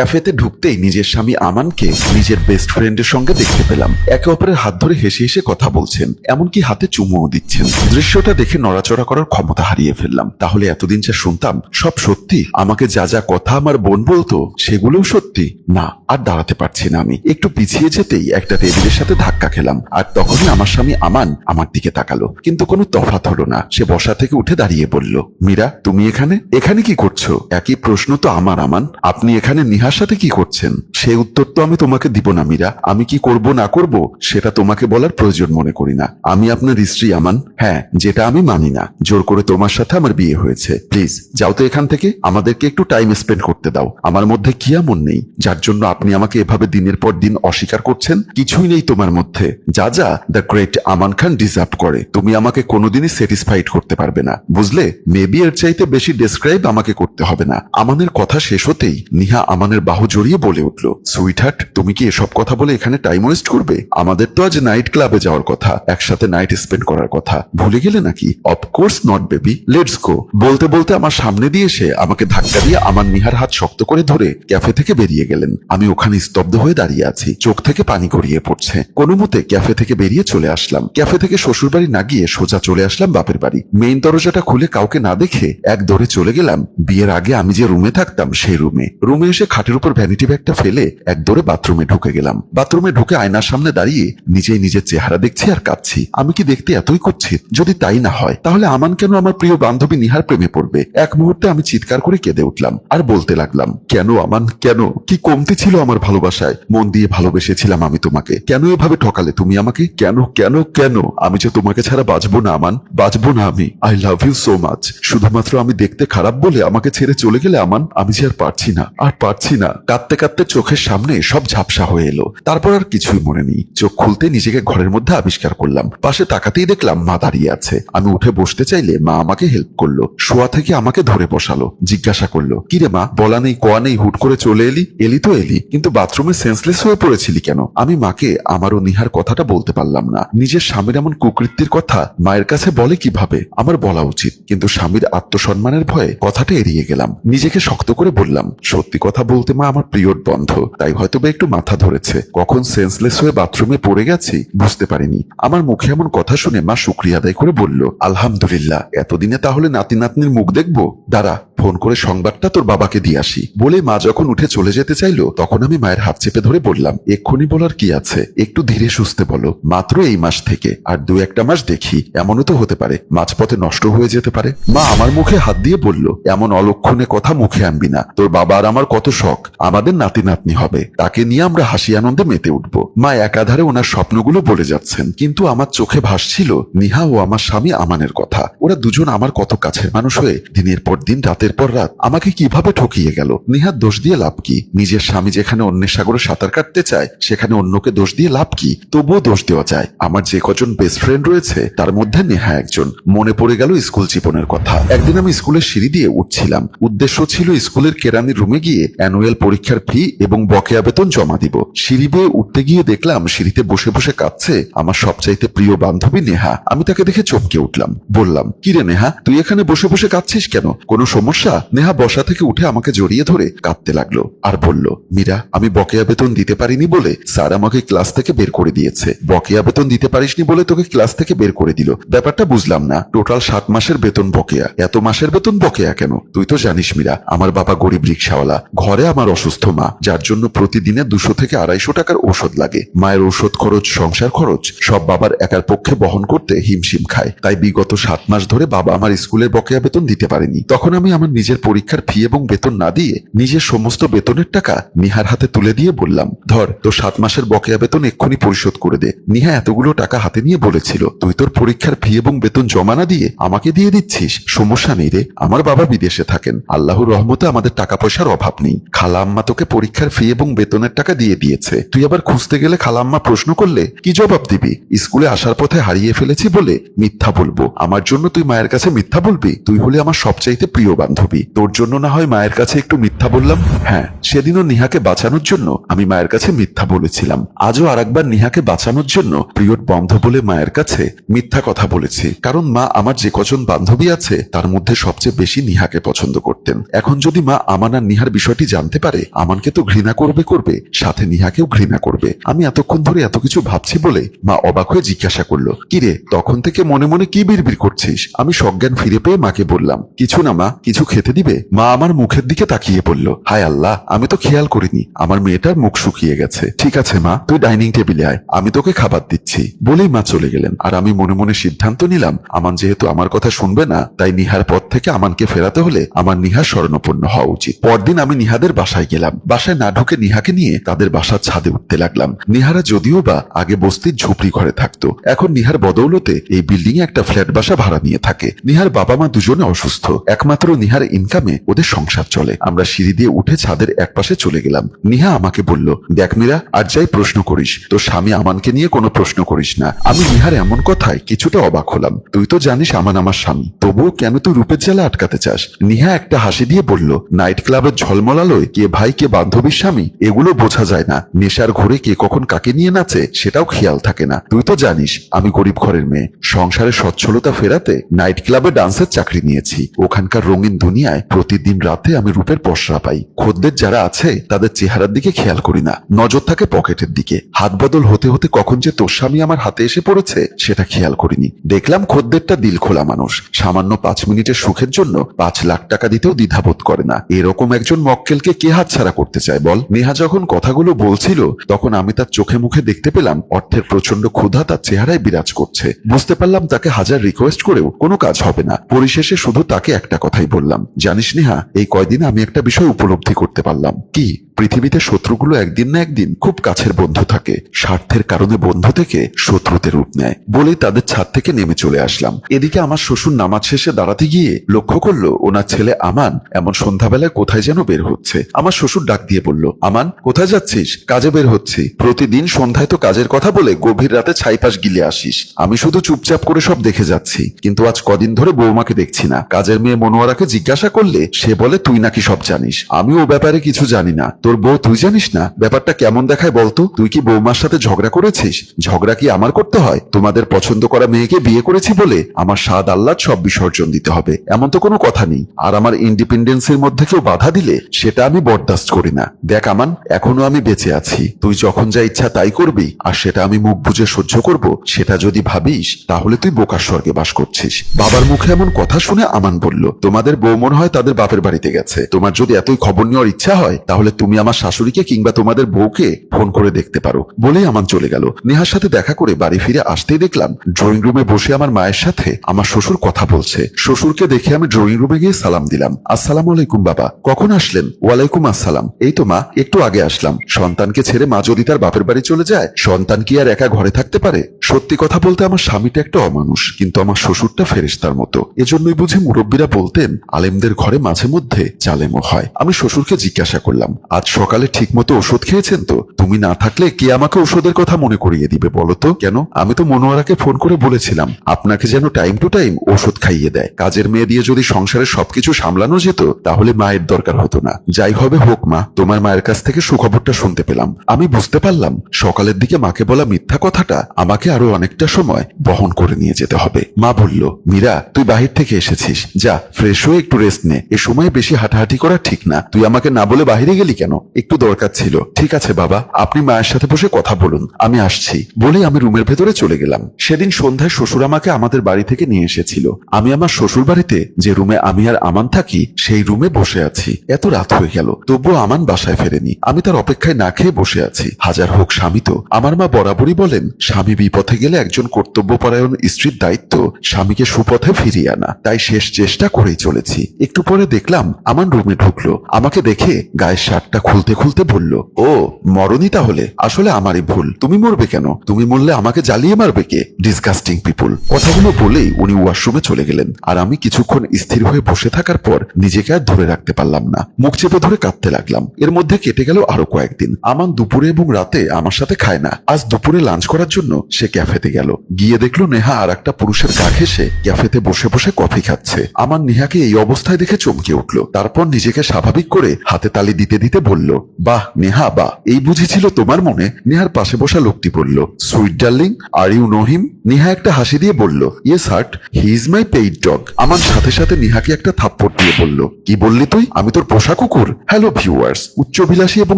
ক্যাফেতে ঢুকতেই নিজের স্বামী আমানকে নিজের বেস্ট ফ্রেন্ডের সঙ্গে দেখতে পেলাম। একে অপরের হাত ধরে হেসে হেসে কথা বলছেন, এমনকি হাতে চুমুও দিচ্ছেন। দৃশ্যটা দেখে নড়াচড়া করার ক্ষমতা হারিয়ে ফেললাম। তাহলে এতদিন যা শুনতাম, সব সত্যি? আমাকে যা যা কথা আমার বোন বলতো, সেগুলোও সত্যি? না, আর দাঁড়াতে পারছি না আমি। একটু পিছিয়ে যেতেই একটা টেবিলের সাথে ধাক্কা খেলাম, আর তখনই আমার স্বামী আমান আমার দিকে তাকালো। কিন্তু কোনো তফাত হলো না। সে বসা থেকে উঠে দাঁড়িয়ে বলল, মীরা, তুমি এখানে? এখানে কি করছ? একই প্রশ্ন তো আমার, আমান। আপনি এখানে নিহার সাথে কি করছেন? সে উত্তর তো আমি তোমাকে দিব না, মীরা। আমি কি করব, না করব, সেটা তোমাকে বলার প্রয়োজন মনে করি না। আমি আপনার স্ত্রী, আমান। হ্যাঁ যেটা আমি মানি না। জোর করে তোমার সাথে আমার বিয়ে হয়েছে। প্লিজ, যাও তো এখান থেকে। আমাদেরকে একটু টাইম স্পেন্ড করতে দাও। আমার মধ্যে কি এমন নেই? যার জন্য আপনি আমাকে এভাবে দিনের পর দিন অস্বীকার করছেন? কিছুই নেই তোমার মধ্যে। যা যা the great Aman Khan deserve করে। তুমি আমাকে কোনোদিনই স্যাটিসফাইড করতে পারবে না। বুঝলে? মেবি এর চাইতে বেশি ডেসক্রাইব আমাকে করতে হবে না। আমানের কথা শেষ হতেই নিহা আমানের বাহু জড়িয়ে বলে উঠল সুইটহার্ট তুমি কি এসব কথা বলে এখানে টাইম ওয়েস্ট করবে? আমাদের তো আজ নাইট ক্লাবে যাওয়ার কথা, একসাথে নাইট স্পেন্ড করার কথা। ভুলে গেলে নাকি? Of course not baby let's go বলতে বলতে আমার সামনে দিয়ে এসে আমাকে ধাক্কা দিয়ে আমার নিহার হাত শক্ত করে ধরে ক্যাফে থেকে বেরিয়ে গেলেন। আমি ওখানে স্তব্ধ হয়ে দাঁড়িয়ে আছি, চোখ থেকে পানি গড়িয়ে পড়ছে। কোনো মতে ক্যাফে থেকে বেরিয়ে চলে আসলাম। ক্যাফে থেকে শ্বশুর বাড়ি না গিয়ে সোজা চলে আসলাম বাপের বাড়ি। মেইন দরজাটা খুলে কাউকে না দেখে এক দৌড়ে চলে গেলাম। বিয়ের আগে আমি যে রুমে থাকতাম, সেই রুমে রুমে এসে খাটের উপর ভ্যানিটি ব্যাগটা ফেলে এক দৌড়ে বাথরুমে ঢুকে গেলাম। বাথরুমে ঢুকে আয়নার সামনে দাঁড়িয়ে নিজেই নিজের চেহারা দেখছি আর কাঁদছি। আমি কি দেখতে এতই করছি যদি তাই না হয়, তাহলে আমান কেন আমার প্রিয় বান্ধবী নিহার প্রেমে পড়বে? এক মুহূর্তে আমি চিৎকার করে কেঁদে উঠলাম আর বলতে লাগলাম, কেন আমান, কেন? কি কমতি ছিল আমার ভালোবাসায়? মন দিয়ে ভালোবেসেছিলাম আমি তোমাকে। কেন এভাবে ঠকালে তুমি আমাকে? কেন কেন কেন? আমি যে তোমাকে ছাড়া বাঁচবো না, আমান, বাঁচবো না আমি। I love you so much শুধুমাত্র আমি দেখতে খারাপ বলে আমাকে ছেড়ে চলে গেলে, আমান, আমি যে আর পারছি না। আর পারছি না। কাঁদতে কাঁদতে চোখের সামনে সব ঝাপসা হয়ে এলো। তারপর আর কিছুই মনে নেই। চোখ খুলতে নিজেকে ঘরের মধ্যে আবিষ্কার করলাম। পাশে তাকাতেই দেখলাম মা দাঁড়িয়ে আছে। আমি উঠে বসতে চাইলে মা আমাকে হেল্প করল। শোয়া থেকে আমাকে ধরে বসালো। জিজ্ঞাসা করল, কিরে মা, বলা নেই, কোয়া নেই, হুট করে চলে এলি? এলি তো এলি, কিন্তু বাথরুমে সেন্সলেস হয়ে পড়েছিলি কেন? আমি মাকে আমারও নিহার কথাটা বলতে পারলাম না। নিজের স্বামীর এমন কুকৃতির কথা মায়ের কাছে বলে কীভাবে? আমার বলা উচিত। কিন্তু স্বামীর আত্মসম্মানের ভয়ে কথাটা এড়িয়ে গেলাম। নিজেকে শক্ত করে বললাম, সত্যি কথা বলতে মা আমার প্রিয় বন্ধ। তাই হয়তো বা একটু মাথা ধরেছে। কখন সেন্সলেস হয়ে বাথরুমে পড়ে গেছি, বুঝতে পারিনি। আমার মুখে এমন কথা শুনে মা শুক্রিয়া আদায় করে বলল, আলহামদুলিল্লাহ, এতদিনে তাহলে নাতি নাতনির মুখ দেখব? দাঁড়া ফোন করে সংবাদটা তোর বাবাকে দিয়ে আসি। বলে মা যখন উঠে চলে যেতে চাইলো, তখন আমি মায়ের হাত চেপে ধরে বললাম, এক্ষুনি বলার কি আছে? একটু ধীরে সুস্থে বলো। মাত্র এই মাস থেকে, আর দু একটা মাস দেখি, এমনও তো হতে পারে, মাঝপথে নষ্ট হয়ে যেতে পারে। মা আমার মুখে হাত দিয়ে বলল, এমন অলক্ষণে কথা মুখে আনবি না। তোর বাবা আর আমার কত শখ, আমাদের নাতি নাতনি হবে। তাকে নিয়ে আমরা হাসি আনন্দে মেতে উঠব। মা একাধারে ওনার স্বপ্নগুলো বলে যাচ্ছেন, কিন্তু আমার চোখে ভাসছিল, নিহা ও আমার স্বামী আমানের কথা। ওরা দুজন আমার কত কাছের মানুষ হয়ে দিনের পর দিন রাতের পর রাত আমাকে কীভাবে ঠকিয়ে গেল? নিহার দোষ দিয়ে লাভ কি? নিজের স্বামী যেখানে অন্যের সাগরে সাঁতার কাটতে চায়, সেখানে অন্যকে দোষ দিয়ে লাভ কি? তবুও দোষ দেওয়া যায়। আমার যে কজন বেস্ট ফ্রেন্ড রয়েছে, তার মধ্যে নেহা একজন। মনে পড়ে গেল স্কুল জীবনের কথা। একদিন আমি স্কুলের সিঁড়ি দিয়ে উঠছিলাম। উদ্দেশ্য ছিল স্কুলের কেরানির রুমে গিয়ে অ্যানুয়াল পরীক্ষার ফি এবং বকেয়া বেতন জমা দিব। সিঁড়ি বেয়ে উঠতে গিয়ে দেখলাম সিঁড়িতে বসে বসে কাঁদছে আমার সবচাইতে প্রিয় বান্ধবী নেহা। আমি তাকে দেখে চমকে উঠলাম। বললাম, কিরে নেহা, তুই এখানে বসে বসে কাঁদছিস কেন? কোনো সমস্যা নেহা বসা থেকে উঠে আমাকে জড়িয়ে ধরে কাঁদতে লাগল আর বলল, মীরা, আমি বকেয়া বেতন দিতে পারিনি বলে স্যার আমাকে ক্লাস থেকে বের করে দিয়েছে। বকেয়া বেতন দিতে পারিসনি বলে তোকে ক্লাস থেকে বের করে দিল। ব্যাপারটা বুঝলাম না। টোটাল সাত মাসের বেতন বকেয়া। এত মাসের বেতন বকেয়া কেন? তুই তো জানিস মীরা, আমার বাবা গরিব রিক্সাওয়ালা। ঘরে আমার অসুস্থ মা, যার জন্য প্রতিদিনে দুশো থেকে আড়াইশো টাকার ঔষধ লাগে। মায়ের ঔষধ খরচ, সংসার খরচ, সব বাবার একার পক্ষে বহন করতে হিমশিম খায়। তাই বিগত সাত মাস ধরে বাবা আমার স্কুলের বকেয়া বেতন দিতে পারেনি। তখন আমি আমার নিজের পরীক্ষার ফি এবং বেতন না দিয়ে নিজের সমস্ত বেতনের টাকা নিহার হাতে তুলে দিয়ে বললাম, ধর, তোর সাত মাসের বকেয়া বেতন এক্ষুনি পরিশোধ করে দে। নিহা এতগুলো টাকা হাতে নিয়ে বলেছিল, তুই তোর পরীক্ষার ফি এবং বেতন জমা না দিয়ে আমাকে দিয়ে দিচ্ছিস? সমস্যা নেই রে, আমার বাবা বিদেশে থাকেন। আল্লাহর রহমতে আমাদের টাকা পয়সার অভাব নেই। খালা আম্মা তোকে পরীক্ষার ফি এবং বেতনের টাকা দিয়ে দিয়েছে। তুই আবার খুঁজতে গেলে খালাম্মা প্রশ্ন করলে, কি জবাব দিবি? স্কুলে আসার পথে হারিয়ে ফেলেছি বলে মিথ্যা বলব। আমার জন্য তুই মায়ের কাছে মিথ্যা বলবি? তুই হলে আমার সবচাইতে প্রিয় বান্ধবী। তোর জন্য না হয় মায়ের কাছে একটু মিথ্যা বললাম? হ্যাঁ সেদিনও নিহাকে বাঁচানোর জন্য আমি মায়ের কাছে মিথ্যা বলেছিলাম। আজও আরেকবার নিহাকে বাঁচানোর জন্য প্রিয় বন্ধ বলে মায়ের কাছে মিথ্যা কথা বলেছি। কারণ মা আমার যে কজন বান্ধবী আছে, তার মধ্যে সবচেয়ে বেশি নিহাকে পছন্দ করতেন। এখন যদি মা আমান আর নিহার বিষয়টি জানতে পারে, আমানকে তো ঘৃণা করবে করবে, সাথে নিহাকেও ঘৃণা করবে। আমি এতক্ষণ ধরে এত কিছু ভাবছি বলে মা অবাক হয়ে জিজ্ঞাসা করল, কিরে, তখন থেকে মনে মনে কি বিড়বিড় করছিস? আমি সজ্ঞান ফিরে পেয়ে মাকে বললাম, কিছু না মা, কিছু খেতে দিবে? মা আমার মুখের দিকে তাকিয়ে বলল, হায় আল্লাহ, আমি তো খেয়াল করিনি। আমার মেয়েটার মুখ শুকিয়ে গেছে। ঠিক আছে, মা, তুই ডাইনিং টেবিলে আয়। আমি তোকে খাবার দিচ্ছি। বলেই মা চলে গেলেন। আর আমি মনে মনে সিদ্ধান্ত নিলাম, আমান যেহেতু আমার কথা শুনবে না, তাই নিহার পথ থেকে আমানকে ফেরাতে হলে আমার নিহা স্মরণপন্ন হওয়া উচিত। পরদিন আমি নিহাদের বাসায় গেলাম। বাসায় না ঢুকে নিহাকে নিয়ে তাদের বাসার ছাদে উঠতে লাগলাম। নিহারা যদিও বা আগে বস্তির ঝুপড়ি ঘরে থাকতো, এখন নিহার বদৌলতে এই বিল্ডিং এ একটা ফ্ল্যাট বাসা ভাড়া নিয়ে থাকে। নিহার বাবা মা দুজনে অসুস্থ। একমাত্র নিহার ইনকামে ওদের সংসার চলে। আমরা সিঁড়ি দিয়ে উঠে ছাদের একপাশে চলে গেলাম। নিহা আমাকে বলল, দেখ মীরা, আর যাই প্রশ্ন করিস, তোর স্বামী আমানকে নিয়ে কোনো প্রশ্ন করিস না। আমি নিহার এমন কথায় কিছুটা অবাক হলাম। তুই তো জানিস আমান আমার স্বামী। তবুও কেন তুই রূপের জ্বালা আটকাতে চাস? নিহা একটা হাসি দিয়ে বলল, নাইট ক্লাবের ঝলমলালোয়, কে ভাই, কে বান্ধবীর স্বামী, এগুলো বোঝা যায় না। নেশার ঘরে কে কখন কাকে নিয়ে নাচে, সেটাও খেয়াল থাকে না। তুই তো জানিস, আমি গরিব ঘরের মেয়ে। সংসারে সচ্ছলতা ফেরাতে নাইট ক্লাবে ডান্সের চাকরি নিয়েছি। ওখানকার রঙিন দুনিয়ায় প্রতিদিন রাতে আমি রূপের পসরা পাই। খদ্দের যারা আছে, তাদের চেহারার দিকে খেয়াল করি না। নজর থাকে পকেটের দিকে। হাত বদল হতে হতে কখন যে তোর স্বামী আমার হাতে এসে পড়েছে, সেটা খেয়াল করিনি। দেখলাম খদ্দেরটা দিল খোলা মানুষ। সামান্য পাঁচ মিনিটের সুখের জন্য পাঁচ লাখ টাকা দিতেও দ্বিধাবোধ করে না। এরকম একজন মক্কেলকে কে হাতছাড়া করতে চায় বল? নেহা যখন কথাগুলো বলছিল, তখন আমি তার চোখে মুখে দেখতে পেলাম, অর্থের প্রচণ্ড ক্ষুধা তার চেহারায় বিরাজ করছে। বুঝতে পারলাম তাকে হাজার রিকোয়েস্ট করেও কোনো কাজ হবে না। পরিশেষে শুধু তাকে একটা কথাই বললাম, জানিস নেহা, এই কয়দিন আমি একটা বিষয় উপলব্ধি করতে পারলাম। কি? পৃথিবীতে শত্রুগুলো একদিন না একদিন খুব কাছের বন্ধু থাকে। স্বার্থের কারণে বন্ধু থেকে শত্রুতে রূপ নেয়। বলে তাদের ছাদ থেকে নেমে চলে আসলাম। এদিকে আমার শ্বশুর নামাজ শেষে দাঁড়াতে গিয়ে লক্ষ্য করল, ওনার ছেলে আমান এমন সন্ধ্যাবেলায় কোথায় যেন বের হচ্ছে। আমার শ্বশুর ডাক দিয়ে বলল, আমান, কোথায় যাচ্ছিস? কাজে বের হচ্ছি। প্রতিদিন সন্ধ্যায় তো কাজের কথা বলে গভীর রাতে ছাইপাশ গিলে আসিস। আমি শুধু চুপচাপ করে সব দেখে যাচ্ছি। কিন্তু আজ কদিন ধরে বৌমাকে দেখছি না। কাজের মেয়ে মনোয়ারাকে জিজ্ঞাসা করলে সে বলে, তুই নাকি সব জানিস? আমি ও ব্যাপারে কিছু জানি না। তোর বউ তুই জানিস না? ব্যাপারটা কেমন দেখায় বলতো? তুই কি বৌমার সাথে ঝগড়া করেছিস? ঝগড়া কি আমার করতে হয়? তোমাদের পছন্দ করা মেয়েকে বিয়ে করেছি বলে আমার স্বাদ আল্লাহ সব বিসর্জন দিতে হবে। এমন তো কোনো কথা নেই। আর আমার ইন্ডিপেন্ডেন্সের মধ্যে কেউ বাধা দিলে সেটা আমি বরদাস্ত করি না। দেখ আমান, এখনও আমি বেঁচে আছি। তুই যখন যা ইচ্ছা তাই করবি, আর সেটা আমি মুখ বুঝে সহ্য করব, সেটা যদি ভাবিস, তাহলে তুই বোকার স্বর্গে বাস করছিস। বাবার মুখে এমন কথা শুনে আমান বলল, তোমাদের বউ মনে হয় তাদের বাপের বাড়িতে গেছে। তোমার যদি এতই খবর নেওয়ার ইচ্ছা হয়, তাহলে তুমি আমার শাশুড়িকে কিংবা তোমাদের বউকে ফোন করে দেখতে পারো বলেই আমান চলে গেল। নেহার সাথে দেখা করে বাড়ি ফিরে আসতেই দেখলাম ড্রয়িং রুমে বসে আমার মায়ের সাথে আমার শ্বশুর কথা বলছে। শ্বশুরকে দেখে আমি ড্রয়িং রুমে গিয়ে সালাম দিলাম। আসসালাম আলাইকুম বাবা, কখন আসলেন? ওয়ালাইকুম আসসালাম। এই তো মা, একটু আগে আসলাম। সন্তানকে ছেড়ে মা যদি তার বাপের বাড়ি চলে যায়, সন্তান কি আর একা ঘরে থাকতে পারে? সত্যি কথা বলতে আমার স্বামীটা একটা অমানুষ, কিন্তু আমার শ্বশুরটা ফেরেস্তার মতো। এজন্যই বুঝি মুরব্বীরা বলতেন, আলেমদের ঘরে মাঝে মধ্যে জালেমও হয়। আমি শ্বশুরকে জিজ্ঞাসা করলাম, আজ সকালে ঠিক মতো ওষুধ খেয়েছেন তো? তুমি না থাকলে কে আমাকে ওষুধের কথা মনে করিয়ে দিবে বলো তো? কেন? আমি তো মনোয়ারাকে ফোন করে বলেছিলাম, আপনাকে যেন টাইম টু টাইম ওষুধ খাইয়ে দেয়। কাজের মেয়ে দিয়ে যদি সংসারের সবকিছু সামলানো যেত, তাহলে মায়ের দরকার হতো না। যাই হবে হোক মা, তোমার মায়ের কাছ থেকে সুখবরটা শুনতে পেলাম। আমি বুঝতে পারলাম, সকালের দিকে মাকে বলা মিথ্যা কথাটা আমাকে আরও অনেকটা সময় বহন করে নিয়ে যেতে হবে। মা বলল, মীরা, তুই বাহির থেকে এসেছিস। যা, ফ্রেশ হয়ে একটু রেস্ট নে। এ সময় বেশি হাঁটাহাঁটি করা ঠিক না। তুই আমাকে না বলে বাহিরে গেলি কেন? একটু দরকার ছিল। ঠিক আছে, বাবা। আপনি মায়ের সাথে বসে কথা বলুন। আমি আসছি। বলেই আমি রুমের ভেতরে চলে গেলাম। সেদিন সন্ধ্যায় শ্বশুর আমাকে আমাদের বাড়ি থেকে নিয়ে এসেছিল। আমি আমার শ্বশুর বাড়িতে যে রুমে আমি আর আমান থাকি, সেই রুমে বসে আছি। এত রাত হয়ে গেল। তবুও আমান বাসায় ফেরেনি। আমি তার অপেক্ষায় না খেয়ে বসে আছি। হাজার হোক স্বামী তো। আমার মা বরাবরই বলেন, স্বামী বিপথে গেলে একজন কর্তব্যপরায়ণ স্ত্রীর দায়িত্ব স্বামীকে সুপথে ফিরিয়ে আনা। তাই শেষ চেষ্টা করেই চলেছি। একটু পরে দেখলাম আমার রুমে ঢুকলো। আমাকে দেখে গায়ের শার্টটা খুলতে খুলতে বলল, ও মরণ মরনি তাহলে? আসলে আমারই ভুল। তুমি মরবে কেন? তুমি মরলে আমাকে জ্বালিয়ে মারবে কে? ডিসগাস্টিং পিপুল কথাগুলো বলেই উনি ওয়াশরুমে চলে গেলেন। আর আমি কিছুক্ষণ স্থির হয়ে বসে থাকার পর নিজেকে আর ধরে রাখতে পারলাম না। মুখ চেপে ধরে কাঁদতে লাগলাম। এর মধ্যে কেটে গেল আরও কয়েকদিন। আমান দুপুরে এবং রাতে আমার সাথে খায় না। আজ দুপুরে লাঞ্চ করার জন্য সে ক্যাফেতে গেল। গিয়ে দেখল নেহা আর একটা পুরুষের গা ঘেসে ক্যাফেতে বসে বসে কফি খাচ্ছে। আমার নেহাকে এই অবস্থায় দেখে চমকে উঠল। তারপর নিজেকে স্বাভাবিক করে হাতে তালি দিতে দিতে বলল, বাহ, নেহা, বাহ। এই বুঝেছিল তোমার মনে নেহার পাশে বসা লোকটি বলল, sweet darling, are you know him? Neha একটা হাসি দিয়ে বলল, yes, heart, he is my paid dog. আমার সাথে সাথে নেহাকে একটা থাপ্পড় দিয়ে বলল, কি বললি তুই? আমি তোর পোষা কুকুর। হ্যালো ভিউয়ার্স উচ্চবিলাসী এবং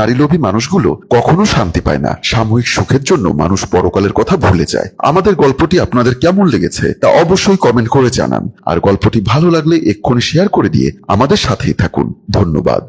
নারীলোভী মানুষগুলো কখনো শান্তি পায় না। সাময়িক সুখের জন্য মানুষ পরকালের কথা ভুলে যায়। আমাদের গল্পটি আপনাদের কেমন লেগেছে তা অবশ্যই কমেন্ট করে জানান। আর গল্পটি ভালো লাগলে এক্ষুনি শেয়ার করে দিয়ে আমাদের সাথেই থাকুন। ধন্যবাদ।